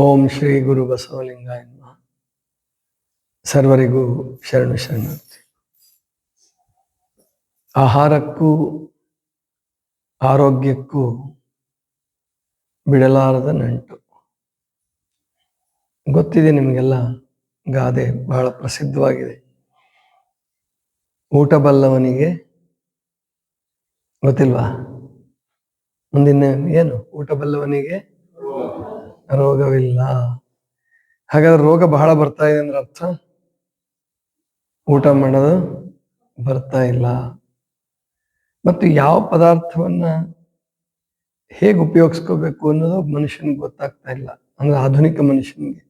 ಓಂ ಶ್ರೀ ಗುರು ಬಸವಲಿಂಗಾಯ. ಸರ್ವರಿಗೂ ಶರಣು ಶರಣಾರ್ಥಿ. ಆಹಾರಕ್ಕೂ, ಆರೋಗ್ಯಕ್ಕೂ ಬಿಡಲಾರದ ನಂಟು. ಗೊತ್ತಿದೆ ನಿಮಗೆಲ್ಲ, ಗಾದೆ ಬಹಳ ಪ್ರಸಿದ್ಧವಾಗಿದೆ. ಊಟ ಬಲ್ಲವನಿಗೆ ಗೊತ್ತಿಲ್ವಾ? ಮುಂದಿನ ಏನು? ಊಟ ಬಲ್ಲವನಿಗೆ ರೋಗವಿಲ್ಲ. ಹಾಗಾದ್ರೆ ರೋಗ ಬಹಳ ಬರ್ತಾ ಇದೆ ಅಂದ್ರೆ ಅರ್ಥ? ಊಟ ಮಾಡೋದು ಬರ್ತಾ ಇಲ್ಲ. ಮತ್ತು ಯಾವ ಪದಾರ್ಥವನ್ನ ಹೇಗೆ ಉಪಯೋಗಿಸ್ಕೋಬೇಕು ಅನ್ನೋದು ಮನುಷ್ಯನಿಗೆ ಗೊತ್ತಾಗ್ತಾ ಇಲ್ಲ. ಅಂದ್ರೆ ಆಧುನಿಕ ಮನುಷ್ಯನಿಗೆ.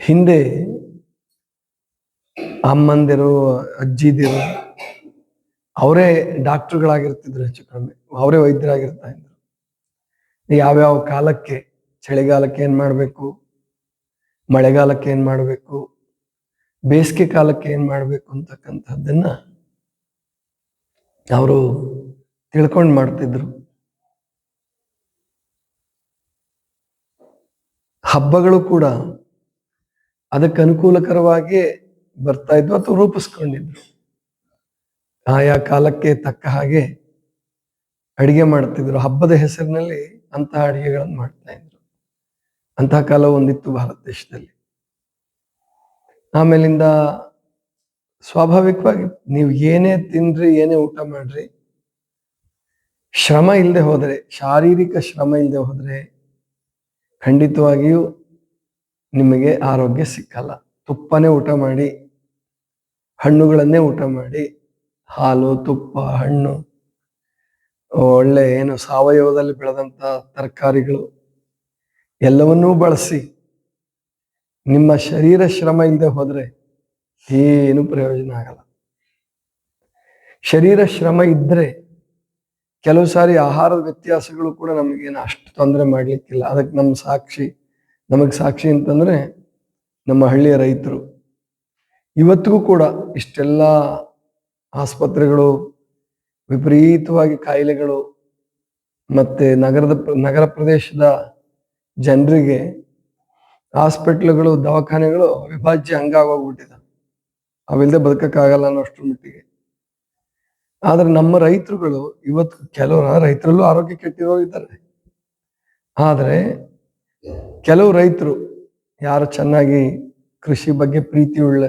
ಹಿಂದೆ ಅಮ್ಮಂದಿರು, ಅಜ್ಜಿದಿರು, ಅವರೇ ಡಾಕ್ಟರ್ಗಳಾಗಿರ್ತಿದ್ರು ಹೆಚ್ಚು ಕಡಿಮೆ ಅವರೇ ವೈದ್ಯರಾಗಿರ್ತಾ ಇದ್ರು. ಯಾವ್ಯಾವ ಕಾಲಕ್ಕೆ ಚಳಿಗಾಲಕ್ಕೆ ಏನ್ ಮಾಡಬೇಕು? ಮಳೆಗಾಲಕ್ಕೆ ಏನ್ ಮಾಡಬೇಕು? ಬೇಸಿಗೆ ಕಾಲಕ್ಕೆ ಏನ್ ಮಾಡಬೇಕು ಅಂತಕ್ಕಂಥದ್ದನ್ನ ಅವರು ತಿಳ್ಕೊಂಡು ಮಾಡ್ತಿದ್ರು. ಹಬ್ಬಗಳು ಕೂಡ ಅದಕ್ಕೆ ಅನುಕೂಲಕರವಾಗಿ ಬರ್ತಾ ಇದ್ವು ಅಥವಾ ರೂಪಿಸ್ಕೊಂಡಿದ್ರು. ಆಯಾ ಕಾಲಕ್ಕೆ ತಕ್ಕ ಹಾಗೆ ಅಡಿಗೆ ಮಾಡ್ತಿದ್ರು. ಹಬ್ಬದ ಹೆಸರಿನಲ್ಲಿ ಅಂತಹ ಅಡಿಗೆಗಳನ್ನು ಮಾಡ್ತಾ ಇದ್ರು. ಅಂತಹ ಕಾಲ ಒಂದಿತ್ತು ಭಾರತ ದೇಶದಲ್ಲಿ. ಆಮೇಲಿಂದ ಸ್ವಾಭಾವಿಕವಾಗಿ ನೀವು ಏನೇ ತಿನ್ರಿ, ಏನೇ ಊಟ ಮಾಡ್ರಿ, ಶ್ರಮ ಇಲ್ಲದೆ ಹೋದರೆ, ಶಾರೀರಿಕ ಶ್ರಮ ಇಲ್ಲದೆ ಹೋದರೆ ಖಂಡಿತವಾಗಿಯೂ ನಿಮಗೆ ಆರೋಗ್ಯ ಸಿಕ್ಕಲ್ಲ. ತುಪ್ಪನೇ ಊಟ ಮಾಡಿ, ಹಣ್ಣುಗಳನ್ನೇ ಊಟ ಮಾಡಿ, ಹಾಲು, ತುಪ್ಪ, ಹಣ್ಣು, ಒಳ್ಳೆ ಏನು ಸಾವಯವದಲ್ಲಿ ಬೆಳೆದಂತ ತರಕಾರಿಗಳು ಎಲ್ಲವನ್ನೂ ಬಳಸಿ ನಿಮ್ಮ ಶರೀರ ಶ್ರಮ ಇಲ್ಲದೆ ಹೋದರೆ ಏನು ಪ್ರಯೋಜನ ಆಗಲ್ಲ. ಶರೀರ ಶ್ರಮ ಇದ್ದರೆ ಕೆಲವು ಸಾರಿ ಆಹಾರದ ವ್ಯತ್ಯಾಸಗಳು ಕೂಡ ನಮಗೇನು ಅಷ್ಟು ತೊಂದರೆ ಮಾಡಲಿಕ್ಕಿಲ್ಲ. ಅದಕ್ಕೆ ನಮ್ಮ ಸಾಕ್ಷಿ, ನಮಗೆ ಸಾಕ್ಷಿ ಅಂತಂದ್ರೆ ನಮ್ಮ ಹಳ್ಳಿಯ ರೈತರು. ಇವತ್ತಿಗೂ ಕೂಡ ಇಷ್ಟೆಲ್ಲ ಆಸ್ಪತ್ರೆಗಳು, ವಿಪರೀತವಾಗಿ ಕಾಯಿಲೆಗಳು ಮತ್ತೆ ನಗರದ, ನಗರ ಪ್ರದೇಶದ ಜನರಿಗೆ ಹಾಸ್ಪಿಟ್ಲ್ಗಳು, ದವಾಖಾನೆಗಳು ಅವಿಭಾಜ್ಯ ಅಂಗ ಆಗೋಗ್ಬಿಟ್ಟಿದೆ ಅವಿಲ್ಲದೆ ಬದುಕಕ್ಕಾಗಲ್ಲ ಅನ್ನೋಷ್ಟ್ರ ಮಟ್ಟಿಗೆ. ಆದ್ರೆ ನಮ್ಮ ರೈತರುಗಳು, ಇವತ್ತು ಕೆಲವರು, ರೈತರಲ್ಲೂ ಆರೋಗ್ಯ ಕೆಟ್ಟಿರೋಗಿದ್ದಾರೆ ಆದ್ರೆ ಕೆಲವು ರೈತರು ಯಾರು ಚೆನ್ನಾಗಿ ಕೃಷಿ ಬಗ್ಗೆ ಪ್ರೀತಿಯುಳ್ಳ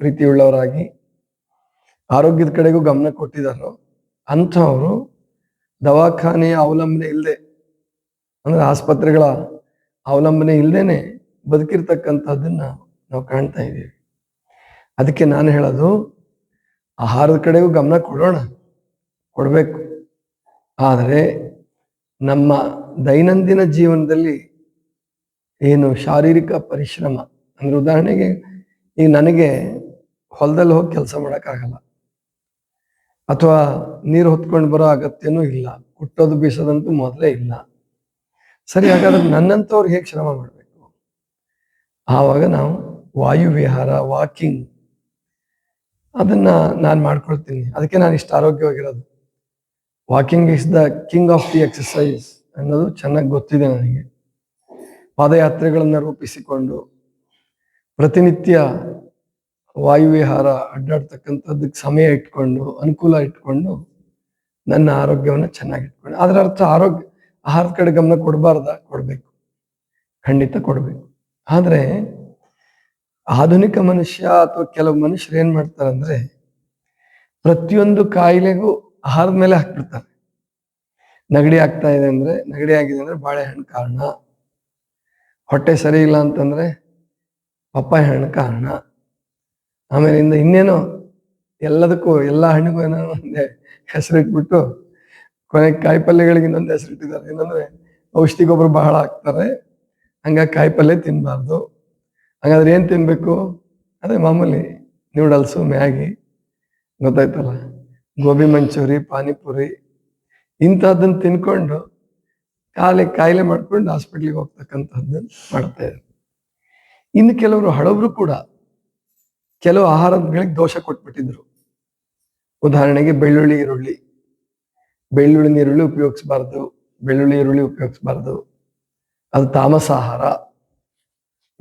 ಪ್ರೀತಿಯುಳ್ಳವರಾಗಿ ಆರೋಗ್ಯದ ಕಡೆಗೂ ಗಮನ ಕೊಟ್ಟಿದ್ದಾರೋ, ಅಂಥವರು ದವಾಖಾನೆಯ ಅವಲಂಬನೆ ಇಲ್ಲದೆ ಅಂದ್ರೆ ಆಸ್ಪತ್ರೆಗಳ ಅವಲಂಬನೆ ಇಲ್ಲದೇನೆ ಬದುಕಿರ್ತಕ್ಕಂಥದ್ದನ್ನು ನಾವು ಕಾಣ್ತಾ ಇದ್ದೀವಿ. ಅದಕ್ಕೆ ನಾನು ಹೇಳೋದು, ಆಹಾರದ ಕಡೆಗೂ ಗಮನ ಕೊಡೋಣ. ಕೊಡಬೇಕು. ಆದರೆ ನಮ್ಮ ದೈನಂದಿನ ಜೀವನದಲ್ಲಿ ಏನು ಶಾರೀರಿಕ ಪರಿಶ್ರಮ, ಅಂದ್ರೆ ಉದಾಹರಣೆಗೆ ಈಗ ನನಗೆ ಹೊಲದಲ್ಲಿ ಹೋಗಿ ಕೆಲಸ ಮಾಡೋಕ್ಕಾಗಲ್ಲ. ಅಥವಾ ನೀರು ಹೊತ್ಕೊಂಡು ಬರೋ ಅಗತ್ಯನೂ ಇಲ್ಲ. ಹುಟ್ಟೋದು ಬೀಸೋದಂತೂ ಮೊದಲೇ ಇಲ್ಲ. ಸರಿ, ಹಾಗಾದ್ರೆ ನನ್ನಂಥವ್ರು ಹೇಗೆ ಶ್ರಮ ಮಾಡಬೇಕು? ಆವಾಗ ನಾವು ವಾಯುವಿಹಾರ, ವಾಕಿಂಗ್ ಅದನ್ನ ನಾನು ಮಾಡ್ಕೊಳ್ತೀನಿ. ಅದಕ್ಕೆ ನಾನು ಇಷ್ಟು ಆರೋಗ್ಯವಾಗಿರೋದು. Walking is the king of the exercise ಅನ್ನೋದು ಚೆನ್ನಾಗಿ ಗೊತ್ತಿದೆ ನನಗೆ. ಪಾದಯಾತ್ರೆಗಳನ್ನು ರೂಪಿಸಿಕೊಂಡು ಪ್ರತಿನಿತ್ಯ ವಾಯುವಿಹಾರ ಅಡ್ಡಾಡ್ತಕ್ಕಂಥದ್ದಕ್ಕೆ ಸಮಯ ಇಟ್ಕೊಂಡು, ಅನುಕೂಲ ಇಟ್ಕೊಂಡು ನನ್ನ ಆರೋಗ್ಯವನ್ನು ಚೆನ್ನಾಗಿ ಇಟ್ಕೊಂಡು. ಅದರ ಅರ್ಥ ಆರೋಗ್ಯ ಆಹಾರದ ಕಡೆ ಗಮನ ಕೊಡಬಾರ್ದ, ಕೊಡಬೇಕು. ಖಂಡಿತ ಕೊಡಬೇಕು. ಆದರೆ ಆಧುನಿಕ ಮನುಷ್ಯ ಅಥವಾ ಕೆಲವು ಮನುಷ್ಯರು ಏನು ಮಾಡ್ತಾರೆ ಅಂದ್ರೆ ಪ್ರತಿಯೊಂದು ಕಾಯಿಲೆಗೂ ಆಹಾರದ ಮೇಲೆ ಹಾಕ್ಬಿಡ್ತಾರೆ. ನೆಗಡಿ ಆಗ್ತಾ ಇದೆ ಅಂದ್ರೆ, ನೆಗಡಿ ಆಗಿದೆ ಅಂದ್ರೆ ಬಾಳೆಹಣ್ಣು ಕಾರಣ. ಹೊಟ್ಟೆ ಸರಿ ಇಲ್ಲ ಅಂತಂದ್ರೆ ಪಪ್ಪಾಯ ಹಣ್ಣು ಕಾರಣ. ಆಮೇಲಿಂದ ಇನ್ನೇನೋ ಎಲ್ಲದಕ್ಕೂ, ಎಲ್ಲ ಹಣ್ಣಿಗೂ ಏನೋ ಒಂದೇ ಹೆಸರಿಟ್ಬಿಟ್ಟು ಕೊನೆಗೆ ಕಾಯಿ ಪಲ್ಯಗಳಿಗೆ ಇನ್ನೊಂದು ಹೆಸರಿಟ್ಟಿದ್ದಾರೆ. ಏನಂದ್ರೆ ಔಷಧಿ ಗೊಬ್ಬರ ಬಹಳ ಹಾಕ್ತಾರೆ. ಹಂಗಾಗಿ ಕಾಯಿ ಪಲ್ಯ ತಿನ್ನಬಾರ್ದು ಹಾಗಾದ್ರೆ ಏನು ತಿನ್ಬೇಕು? ಅದೇ ಮಾಮೂಲಿ ನೂಡಲ್ಸು ಮ್ಯಾಗಿ. ಗೊತ್ತಾಯ್ತಲ್ಲ? ಗೋಬಿ ಮಂಚೂರಿ, ಪಾನಿಪುರಿ ಇಂಥದ್ದನ್ನು ತಿನ್ಕೊಂಡು ಕಾಲಿ ಕಾಯಿಲೆ ಮಾಡ್ಕೊಂಡು ಹಾಸ್ಪಿಟ್ಲಿಗೆ ಹೋಗ್ತಕ್ಕಂಥದ್ದು ಮಾಡ್ತಾ ಇದ್ದಾರೆ. ಇನ್ನು ಕೆಲವರು ಹಳಬರು ಕೂಡ ಕೆಲವು ಆಹಾರಗಳಿಗೆ ದೋಷ ಕೊಟ್ಬಿಟ್ಟಿದ್ರು. ಉದಾಹರಣೆಗೆ ಬೆಳ್ಳುಳ್ಳಿ, ಈರುಳ್ಳಿ. ಬೆಳ್ಳುಳ್ಳಿ ನೀರುಳ್ಳಿ ಉಪಯೋಗಿಸ್ಬಾರ್ದು, ಬೆಳ್ಳುಳ್ಳಿ ಈರುಳ್ಳಿ ಉಪಯೋಗಿಸ್ಬಾರ್ದು. ಅದು ತಾಮಸ ಆಹಾರ.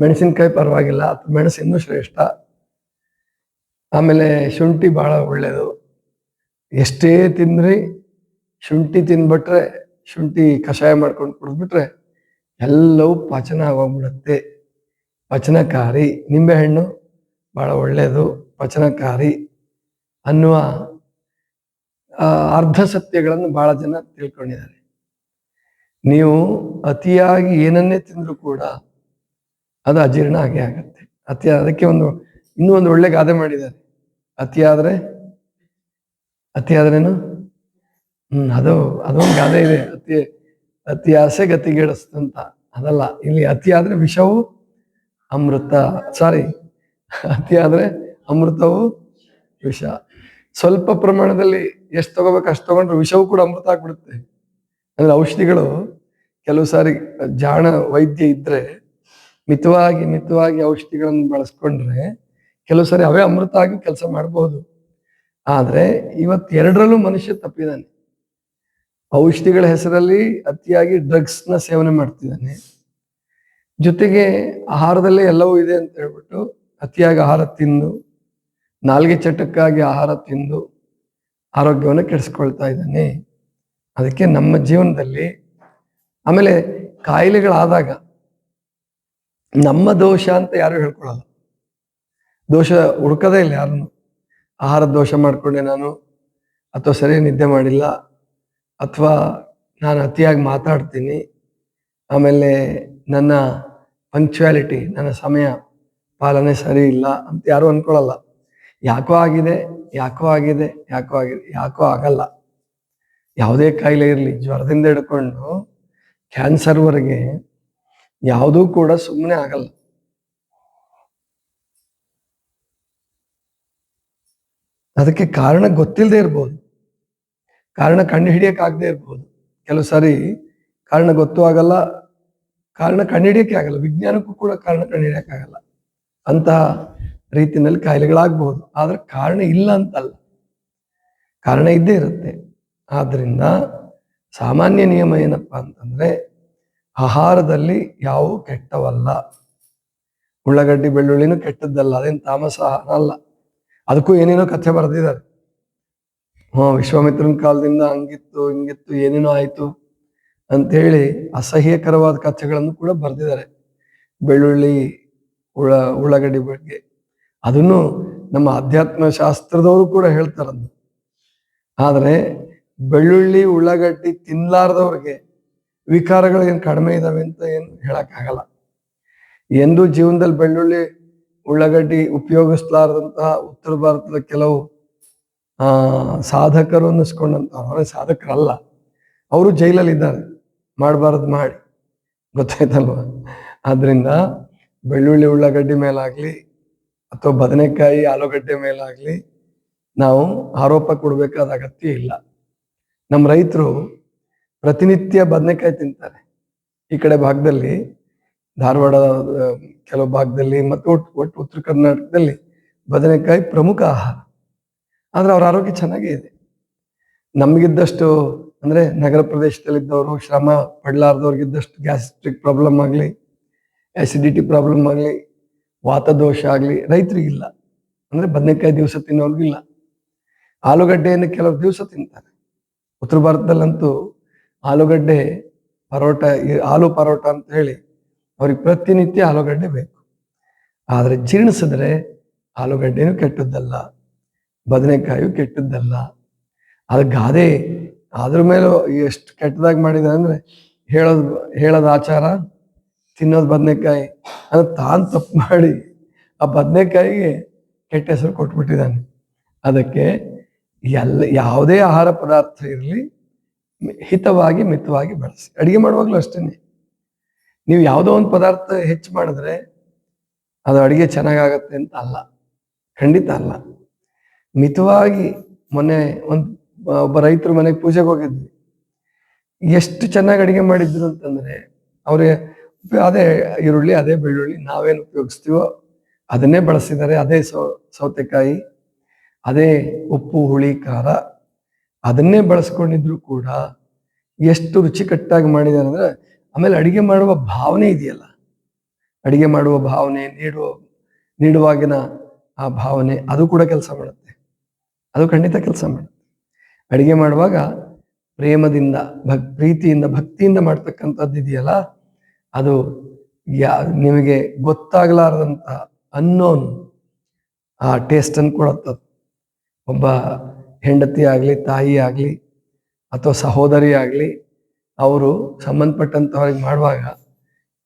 ಮೆಣಸಿನ್ಕಾಯಿ ಪರವಾಗಿಲ್ಲ ಮೆಣಸು ಇನ್ನೂ ಶ್ರೇಷ್ಠ. ಆಮೇಲೆ ಶುಂಠಿ ಭಾಳ ಒಳ್ಳೆಯದು ಎಷ್ಟೇ ತಿಂದ್ರಿ ಶುಂಠಿ ತಿಂದ್ಬಿಟ್ರೆ ಶುಂಠಿ ಕಷಾಯ ಮಾಡ್ಕೊಂಡು ಕುಡಿದ್ಬಿಟ್ರೆ ಎಲ್ಲವೂ ಪಚನ ಆಗೋಗ್ಬಿಡುತ್ತೆ. ಪಚನಕಾರಿ, ನಿಂಬೆಹಣ್ಣು ಭಾಳ ಒಳ್ಳೆಯದು ಪಚನಕಾರಿ ಅನ್ನುವ ಅರ್ಧ ಸತ್ಯಗಳನ್ನು ಬಹಳ ಜನ ತಿಳ್ಕೊಂಡಿದ್ದಾರೆ. ನೀವು ಅತಿಯಾಗಿ ಏನನ್ನೇ ತಿಂದರೂ ಕೂಡ ಅದು ಅಜೀರ್ಣ ಆಗೇ ಆಗತ್ತೆ. ಅತಿ, ಅದಕ್ಕೆ ಒಂದು, ಇನ್ನೂ ಒಂದು ಒಳ್ಳೆ ಗಾದೆ ಮಾಡಿದ್ದಾರೆ. ಅತಿಯಾದರೆ ಅತಿಯಾದ್ರೇನು ಅತಿ ಹ್ಮ್, ಅದು, ಅದೊಂದು ಗಾದೆ ಇದೆ. ಅತಿ ಅತಿ ಆಸೆ ಗತಿಗೇಡಿಸ್ತಂತ. ಅದಲ್ಲ, ಇಲ್ಲಿ ಅತಿ ಆದ್ರೆ ವಿಷವು ಅಮೃತ. ಸಾರಿ, ಅತಿ ಆದ್ರೆ ಅಮೃತವು ವಿಷ. ಸ್ವಲ್ಪ ಪ್ರಮಾಣದಲ್ಲಿ ಎಷ್ಟು ತಗೋಬೇಕು ಅಷ್ಟು ತಗೊಂಡ್ರೆ ವಿಷವು ಕೂಡ ಅಮೃತ ಆಗ್ಬಿಡುತ್ತೆ. ಅಂದ್ರೆ ಔಷಧಿಗಳು ಕೆಲವು ಸಾರಿ ಜಾಣ ವೈದ್ಯ ಇದ್ರೆ ಮಿತವಾಗಿ ಮಿತವಾಗಿ ಔಷಧಿಗಳನ್ನು ಬಳಸ್ಕೊಂಡ್ರೆ ಕೆಲವು ಸಾರಿ ಅವೇ ಅಮೃತ ಆಗಿ ಕೆಲಸ ಮಾಡಬಹುದು ಆದರೆ ಇವತ್ತು ಎರಡರಲ್ಲೂ ಮನುಷ್ಯ ತಪ್ಪಿದ್ದಾನೆ ಔಷಧಿಗಳ ಹೆಸರಲ್ಲಿ ಅತಿಯಾಗಿ ಡ್ರಗ್ಸ್ನ ಸೇವನೆ ಮಾಡ್ತಿದ್ದಾನೆ ಜೊತೆಗೆ ಆಹಾರದಲ್ಲೇ ಎಲ್ಲವೂ ಇದೆ ಅಂತ ಹೇಳ್ಬಿಟ್ಟು ಅತಿಯಾಗಿ ಆಹಾರ ತಿಂದು ನಾಲ್ಗೆ ಚಟಕ್ಕಾಗಿ ಆಹಾರ ತಿಂದು ಆರೋಗ್ಯವನ್ನು ಕೆಡಿಸ್ಕೊಳ್ತಾ ಇದ್ದಾನೆ. ಅದಕ್ಕೆ ನಮ್ಮ ಜೀವನದಲ್ಲಿ ಆಮೇಲೆ ಕಾಯಿಲೆಗಳಾದಾಗ ನಮ್ಮ ದೋಷ ಅಂತ ಯಾರು ಹೇಳ್ಕೊಳಲ್ಲ. ದೋಷ ಹುಡುಕದೇ ಇಲ್ಲ ಯಾರನ್ನು. ಆಹಾರ ದೋಷ ಮಾಡ್ಕೊಂಡೆ ನಾನು, ಅಥವಾ ಸರಿ ನಿದ್ದೆ ಮಾಡಿಲ್ಲ, ಅಥವಾ ನಾನು ಅತಿಯಾಗಿ ಮಾತಾಡ್ತೀನಿ, ಆಮೇಲೆ ನನ್ನ ಪಂಕ್ಚುಯಾಲಿಟಿ, ನನ್ನ ಸಮಯ ಪಾಲನೆ ಸರಿ ಇಲ್ಲ ಅಂತ ಯಾರು ಅನ್ಕೊಳಲ್ಲ. ಯಾಕೋ ಆಗಿದೆ ಯಾಕೋ ಆಗಿದೆ ಯಾಕೋ ಆಗಿದೆ, ಯಾಕೋ ಆಗಲ್ಲ. ಯಾವುದೇ ಕಾಯಿಲೆ ಇರಲಿ, ಜ್ವರದಿಂದ ಹಿಡ್ಕೊಂಡು ಕ್ಯಾನ್ಸರ್ವರೆಗೆ ಯಾವುದೂ ಕೂಡ ಸುಮ್ಮನೆ ಆಗಲ್ಲ. ಅದಕ್ಕೆ ಕಾರಣ ಗೊತ್ತಿಲ್ಲದೆ ಇರ್ಬೋದು. ಕಾರಣ ಕಂಡು ಇರ್ಬೋದು. ಕೆಲವು ಸಾರಿ ಕಾರಣ ಗೊತ್ತೂ ಆಗಲ್ಲ, ಕಾರಣ ಕಂಡುಹಿಡಿಯಕ್ಕೆ ಆಗಲ್ಲ ವಿಜ್ಞಾನಕ್ಕೂ ಕೂಡ ಕಾರಣ ಕಣ್ಣಿಡಿಯಕ್ಕಾಗಲ್ಲ ಅಂತಹ ರೀತಿಯಲ್ಲಿ ಕಾಯಿಲೆಗಳಾಗಬಹುದು ಆದರೆ ಕಾರಣ ಇಲ್ಲ ಅಂತಲ್ಲ. ಕಾರಣ ಇದ್ದೇ ಇರುತ್ತೆ. ಆದ್ದರಿಂದ ಸಾಮಾನ್ಯ ನಿಯಮ ಏನಪ್ಪ ಅಂತಂದ್ರೆ ಆಹಾರದಲ್ಲಿ ಯಾವೂ ಕೆಟ್ಟವಲ್ಲ. ಉಳ್ಳಾಗಡ್ಡಿ, ಬೆಳ್ಳುಳ್ಳಿನೂ ಕೆಟ್ಟದ್ದಲ್ಲ, ಅದೇನು ತಾಮಸ ಅಲ್ಲ. ಅದಕ್ಕೂ ಏನೇನೋ ಕಥೆ ಬರೆದಿದ್ದಾರೆ. ಹ್ಞೂ, ವಿಶ್ವಾಮಿತ್ರನ ಕಾಲದಿಂದ ಹಂಗಿತ್ತು, ಹಿಂಗಿತ್ತು, ಏನೇನೋ ಆಯಿತು ಅಂಥೇಳಿ ಅಸಹ್ಯಕರವಾದ ಕಥೆಗಳನ್ನು ಕೂಡ ಬರೆದಿದ್ದಾರೆ. ಬೆಳ್ಳುಳ್ಳಿ, ಉಳ, ಉಳ್ಳಾಗಡ್ಡಿ ಬಗ್ಗೆ. ಅದನ್ನು ನಮ್ಮ ಅಧ್ಯಾತ್ಮ ಶಾಸ್ತ್ರದವರು ಕೂಡ ಹೇಳ್ತಾರದ್ದು ಆದರೆ ಬೆಳ್ಳುಳ್ಳಿ, ಉಳ್ಳಾಗಡ್ಡಿ ತಿನ್ಲಾರ್ದವ್ರಿಗೆ ವಿಕಾರಗಳೇನು ಕಡಿಮೆ ಇದಾವೆ ಅಂತ ಏನು ಹೇಳೋಕ್ಕಾಗಲ್ಲ. ಎಂದು ಜೀವನದಲ್ಲಿ ಬೆಳ್ಳುಳ್ಳಿ, ಉಳ್ಳಾಗಡ್ಡಿ ಉಪಯೋಗಿಸ್ಲಾರ್ದಂತಹ ಉತ್ತರ ಭಾರತದ ಕೆಲವು ಸಾಧಕರು ಅನ್ನಿಸ್ಕೊಂಡಂತ ಅವರೇ ಸಾಧಕರಲ್ಲ. ಅವರು ಜೈಲಲ್ಲಿ ಇದ್ದಾರೆ ಮಾಡಬಾರದು ಮಾಡಿ. ಗೊತ್ತಾಯ್ತಲ್ವ? ಆದ್ರಿಂದ ಬೆಳ್ಳುಳ್ಳಿ, ಉಳ್ಳಾಗಡ್ಡಿ ಮೇಲಾಗ್ಲಿ ಅಥವಾ ಬದನೆಕಾಯಿ ಆಲೂಗಡ್ಡೆ ಮೇಲಾಗ್ಲಿ ನಾವು ಆರೋಪ ಕೊಡಬೇಕಾದ ಅಗತ್ಯ ಇಲ್ಲ. ನಮ್ಮ ರೈತರು ಪ್ರತಿನಿತ್ಯ ಬದನೆಕಾಯಿ ತಿಂತಾರೆ. ಈ ಕಡೆ ಭಾಗದಲ್ಲಿ ಧಾರವಾಡ ಕೆಲವು ಭಾಗದಲ್ಲಿ ಮತ್ತು ಒಟ್ಟು ಒಟ್ಟು ಉತ್ತರ ಕರ್ನಾಟಕದಲ್ಲಿ ಬದನೆಕಾಯಿ ಪ್ರಮುಖ ಆಹಾರ. ಆದ್ರೆ ಅವ್ರ ಆರೋಗ್ಯ ಚೆನ್ನಾಗೇ ಇದೆ. ನಮಗಿದ್ದಷ್ಟು, ಅಂದ್ರೆ ನಗರ ಪ್ರದೇಶದಲ್ಲಿದ್ದವರು, ಶ್ರಮ ಪಡ್ಲಾರ್ದವ್ರಿಗಿದ್ದಷ್ಟು ಗ್ಯಾಸ್ಟ್ರಿಕ್ ಪ್ರಾಬ್ಲಮ್ ಆಗಲಿ ಆಸಿಡಿಟಿ ಪ್ರಾಬ್ಲಮ್ ಆಗಲಿ ವಾತದೋಷ ಆಗಲಿ ರೈತರಿಗಿಲ್ಲ ಅಂದರೆ ಬದನೆಕಾಯಿ ದಿವಸ ತಿನ್ನೋರ್ಗಿಲ್ಲ ಆಲೂಗಡ್ಡೆಯನ್ನು ಕೆಲವು ದಿವಸ ತಿಂತಾರೆ. ಉತ್ತರ ಭಾರತದಲ್ಲಂತೂ ಆಲೂಗಡ್ಡೆ ಪರೋಟ ಆಲೂ ಪರೋಟ ಅಂತ ಹೇಳಿ ಅವ್ರಿಗೆ ಪ್ರತಿನಿತ್ಯ ಆಲೂಗಡ್ಡೆ ಬೇಕು. ಆದರೆ ಜೀರ್ಣಿಸಿದ್ರೆ ಆಲೂಗಡ್ಡೆನೂ ಕೆಟ್ಟದ್ದಲ್ಲ, ಬದನೆಕಾಯಿಯೂ ಕೆಟ್ಟದ್ದಲ್ಲ. ಅದು ಗಾದೆ ಅದ್ರ ಮೇಲೂ ಎಷ್ಟು ಕೆಟ್ಟದಾಗಿ ಮಾಡಿದೆ ಅಂದರೆ ಹೇಳೋದು ಹೇಳೋದು ಆಚಾರ ತಿನ್ನೋದು ಬದನೆಕಾಯಿ. ಅದು ತಾನು ತಪ್ಪು ಮಾಡಿ ಆ ಬದನೆಕಾಯಿಗೆ ಕೆಟ್ಟ ಹೆಸರು ಕೊಟ್ಬಿಟ್ಟಿದ್ದಾನೆ. ಅದಕ್ಕೆ ಎಲ್ಲ, ಯಾವುದೇ ಆಹಾರ ಪದಾರ್ಥ ಇರಲಿ, ಹಿತವಾಗಿ, ಮಿತವಾಗಿ ಬಳಸಿ. ಅಡುಗೆ ಮಾಡುವಾಗಲೂ ಅಷ್ಟೇ ನೀವು ಯಾವುದೋ ಒಂದು ಪದಾರ್ಥ ಹೆಚ್ಚು ಮಾಡಿದ್ರೆ ಅದು ಅಡುಗೆ ಚೆನ್ನಾಗಾಗತ್ತೆ ಅಂತ ಅಲ್ಲ. ಖಂಡಿತ ಅಲ್ಲ. ಮಿತವಾಗಿ ಮೊನ್ನೆ ಒಂದು, ಒಬ್ಬ ರೈತರು ಮನೆಗೆ ಪೂಜೆಗೆ ಹೋಗಿದ್ವಿ. ಎಷ್ಟು ಚೆನ್ನಾಗಿ ಅಡುಗೆ ಮಾಡಿದ್ರು ಅಂತಂದರೆ, ಅವ್ರಿಗೆ ಅದೇ ಈರುಳ್ಳಿ, ಅದೇ ಬೆಳ್ಳುಳ್ಳಿ ನಾವೇನು ಉಪಯೋಗಿಸ್ತೀವೋ ಅದನ್ನೇ ಬಳಸಿದ್ದಾರೆ. ಅದೇ ಸೌ, ಸೌತೆಕಾಯಿ, ಅದೇ ಉಪ್ಪು, ಹುಳಿ, ಖಾರ ಅದನ್ನೇ ಬಳಸ್ಕೊಂಡಿದ್ರು ಕೂಡ ಎಷ್ಟು ರುಚಿಕಟ್ಟಾಗಿ ಮಾಡಿದ್ದಾರೆ ಅಂದ್ರೆ ಆಮೇಲೆ ಅಡಿಗೆ ಮಾಡುವ ಭಾವನೆ ಇದೆಯಲ್ಲ. ಅಡಿಗೆ ಮಾಡುವ ಭಾವನೆ, ನೀಡುವ, ನೀಡುವಾಗಿನ ಆ ಭಾವನೆ ಅದು ಕೂಡ ಕೆಲಸ ಮಾಡುತ್ತೆ. ಅದು ಖಂಡಿತ ಕೆಲಸ ಮಾಡುತ್ತೆ. ಅಡಿಗೆ ಮಾಡುವಾಗ ಪ್ರೇಮದಿಂದ, ಭಕ್, ಪ್ರೀತಿಯಿಂದ, ಭಕ್ತಿಯಿಂದ ಮಾಡ್ತಕ್ಕಂಥದ್ದು ಇದೆಯಲ್ಲ ಅದು ಯಾ, ನಿಮಗೆ ಗೊತ್ತಾಗಲಾರದಂತ ಅನ್ನೋನ್ ಆ ಟೇಸ್ಟನ್ನು ಕೊಡುತ್ತದೆ ಒಬ್ಬ ಹೆಂಡತಿ ಆಗಲಿ, ತಾಯಿ ಆಗಲಿ, ಅಥವಾ ಸಹೋದರಿ ಆಗಲಿ, ಅವರು ಸಂಬಂಧಪಟ್ಟಂಥವ್ರಿಗೆ ಮಾಡುವಾಗ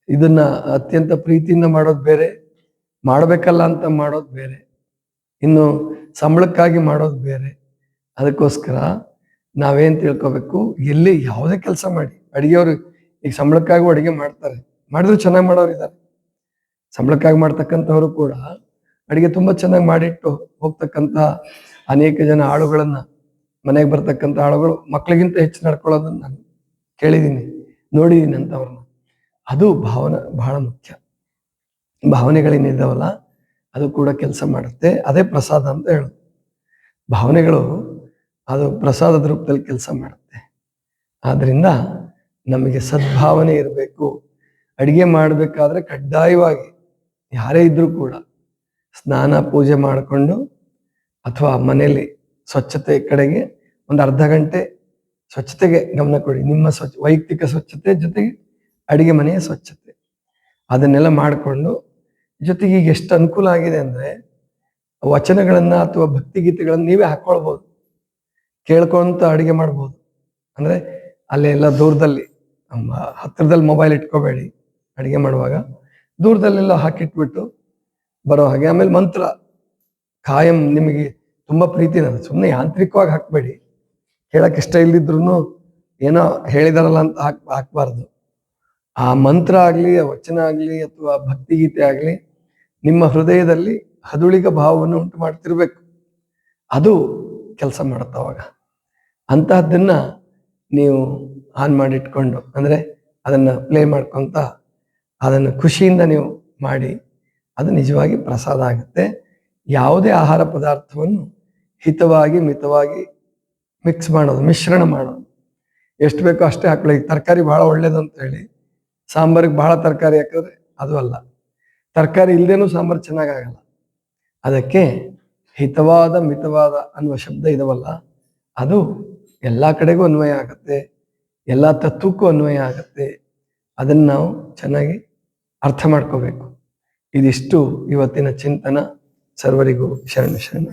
ಇದನ್ನು ಅತ್ಯಂತ ಪ್ರೀತಿಯಿಂದ ಮಾಡೋದು ಬೇರೆ, ಮಾಡಬೇಕಲ್ಲ ಅಂತ ಮಾಡೋದು ಬೇರೆ, ಇನ್ನು ಸಂಬಳಕ್ಕಾಗಿ ಮಾಡೋದು ಬೇರೆ. ಅದಕ್ಕೋಸ್ಕರ ನಾವೇನು ತಿಳ್ಕೊಬೇಕು? ಎಲ್ಲಿ ಯಾವುದೇ ಕೆಲಸ ಮಾಡಿ. ಅಡಿಗೆಯವರು ಈಗ ಸಂಬಳಕ್ಕಾಗಿ ಅಡುಗೆ ಮಾಡ್ತಾರೆ. ಮಾಡಿದ್ರು ಚೆನ್ನಾಗಿ ಮಾಡೋರು ಇದ್ದಾರೆ ಸಂಬಳಕ್ಕಾಗಿ ಮಾಡ್ತಕ್ಕಂಥವರು ಕೂಡ ಅಡುಗೆ ತುಂಬಾ ಚೆನ್ನಾಗಿ ಮಾಡಿಟ್ಟು ಹೋಗ್ತಕ್ಕಂಥ ಅನೇಕ ಜನ ಆಳುಗಳನ್ನ, ಮನೆಗೆ ಬರ್ತಕ್ಕಂಥ ಆಳುಗಳು ಮಕ್ಕಳಿಗಿಂತ ಹೆಚ್ಚು ನಡ್ಕೊಳ್ಳೋದನ್ನ ನಾನು ಕೇಳಿದ್ದೀನಿ ನೋಡಿದ್ದೀನಿ ಅಂತವ್ರನ್ನ. ಅದು ಭಾವನೆ ಬಹಳ ಮುಖ್ಯ. ಭಾವನೆಗಳೇನಿದ್ದಾವಲ್ಲ ಅದು ಕೂಡ ಕೆಲಸ ಮಾಡುತ್ತೆ. ಅದೇ ಪ್ರಸಾದ ಅಂತ ಹೇಳೋದು. ಭಾವನೆಗಳು ಅದು ಪ್ರಸಾದದ ರೂಪದಲ್ಲಿ ಕೆಲಸ ಮಾಡುತ್ತೆ. ಆದ್ರಿಂದ ನಮಗೆ ಸದ್ಭಾವನೆ ಇರಬೇಕು. ಅಡಿಗೆ ಮಾಡಬೇಕಾದ್ರೆ ಕಡ್ಡಾಯವಾಗಿ, ಯಾರೇ ಇದ್ರೂ ಕೂಡ ಸ್ನಾನ, ಪೂಜೆ ಮಾಡಿಕೊಂಡು ಅಥವಾ ಮನೆಯಲ್ಲಿ ಸ್ವಚ್ಛತೆ ಕಡೆಗೆ ಒಂದು ಅರ್ಧ ಗಂಟೆ ಸ್ವಚ್ಛತೆಗೆ ಗಮನ ಕೊಡಿ. ನಿಮ್ಮ ಸ್ವಚ್ಛ ವೈಯಕ್ತಿಕ ಸ್ವಚ್ಛತೆ ಜೊತೆಗೆ ಅಡಿಗೆ ಮನೆಯ ಸ್ವಚ್ಛತೆ. ಅದನ್ನೆಲ್ಲ ಮಾಡಿಕೊಂಡು ಜೊತೆಗೆ ಈಗ ಎಷ್ಟು ಅನುಕೂಲ ಆಗಿದೆ ಅಂದರೆ ವಚನಗಳನ್ನು ಅಥವಾ ಭಕ್ತಿಗೀತೆಗಳನ್ನು ನೀವೇ ಹಾಕ್ಕೊಳ್ಬೋದು ಕೇಳ್ಕೊಂತ ಅಡಿಗೆ ಮಾಡ್ಬೋದು. ಅಂದ್ರೆ ಅಲ್ಲೆಲ್ಲ ದೂರದಲ್ಲಿ ಹತ್ತಿರದಲ್ಲಿ ಮೊಬೈಲ್ ಇಟ್ಕೋಬೇಡಿ ಅಡಿಗೆ ಮಾಡುವಾಗ. ದೂರದಲ್ಲೆಲ್ಲ ಹಾಕಿಟ್ಬಿಟ್ಟು ಬರೋ ಹಾಗೆ. ಆಮೇಲೆ ಮಂತ್ರ ಕಾಯಂ ನಿಮಗೆ ತುಂಬ ಪ್ರೀತಿ ಸುಮ್ಮನೆ ಯಾಂತ್ರಿಕವಾಗಿ ಹಾಕಬೇಡಿ. ಹೇಳಕ್ಕೆ ಇಷ್ಟ ಇಲ್ದಿದ್ರು ಏನೋ ಹೇಳಿದಾರಲ್ಲ ಅಂತ ಹಾಕ್, ಹಾಕ್ಬಾರ್ದು. ಆ ಮಂತ್ರ ಆಗಲಿ, ಆ ವಚನ ಆಗಲಿ, ಅಥವಾ ಭಕ್ತಿಗೀತೆ ಆಗಲಿ, ನಿಮ್ಮ ಹೃದಯದಲ್ಲಿ ಹದುಳಿಗ ಭಾವವನ್ನು ಉಂಟು ಮಾಡ್ತಿರ್ಬೇಕು. ಅದು ಕೆಲಸ ಮಾಡುತ್ತವಾಗ ಅಂತಹದ್ದನ್ನ ನೀವು ಆನ್ ಮಾಡಿಟ್ಕೊಂಡು ಅಂದರೆ ಅದನ್ನು ಪ್ಲೇ ಮಾಡ್ಕೊತ, ಅದನ್ನು ಖುಷಿಯಿಂದ ನೀವು ಮಾಡಿ, ಅದು ನಿಜವಾಗಿ ಪ್ರಸಾದ ಆಗುತ್ತೆ. ಯಾವುದೇ ಆಹಾರ ಪದಾರ್ಥವನ್ನು ಹಿತವಾಗಿ, ಮಿತವಾಗಿ ಮಿಕ್ಸ್ ಮಾಡೋದು, ಮಿಶ್ರಣ ಮಾಡೋದು. ಎಷ್ಟು ಬೇಕೋ ಅಷ್ಟೇ ಹಾಕೊಳ್ಳಿ. ತರಕಾರಿ ಭಾಳ ಒಳ್ಳೇದು ಅಂತ ಹೇಳಿ. ಸಾಂಬಾರಿಗೆ ಭಾಳ ತರಕಾರಿ ಹಾಕಿದ್ರೆ ಅದು ಅಲ್ಲ. ತರಕಾರಿ ಇಲ್ಲದೇನೂ ಸಾಂಬಾರು ಚೆನ್ನಾಗಾಗಲ್ಲ ಅದಕ್ಕೆ ಹಿತವಾದ, ಮಿತವಾದ ಅನ್ನುವ ಶಬ್ದ ಇದವಲ್ಲ. ಅದು ಎಲ್ಲ ಕಡೆಗೂ ಅನ್ವಯ ಆಗುತ್ತೆ. ಎಲ್ಲ ತತ್ವಕ್ಕೂ ಅನ್ವಯ ಆಗುತ್ತೆ. ಅದನ್ನು ನಾವು ಚೆನ್ನಾಗಿ ಅರ್ಥ ಮಾಡ್ಕೋಬೇಕು. ಇದಿಷ್ಟು ಇವತ್ತಿನ ಚಿಂತನ. ಸರ್ವರಿಗೂ ಶರಣ ಶರಣ.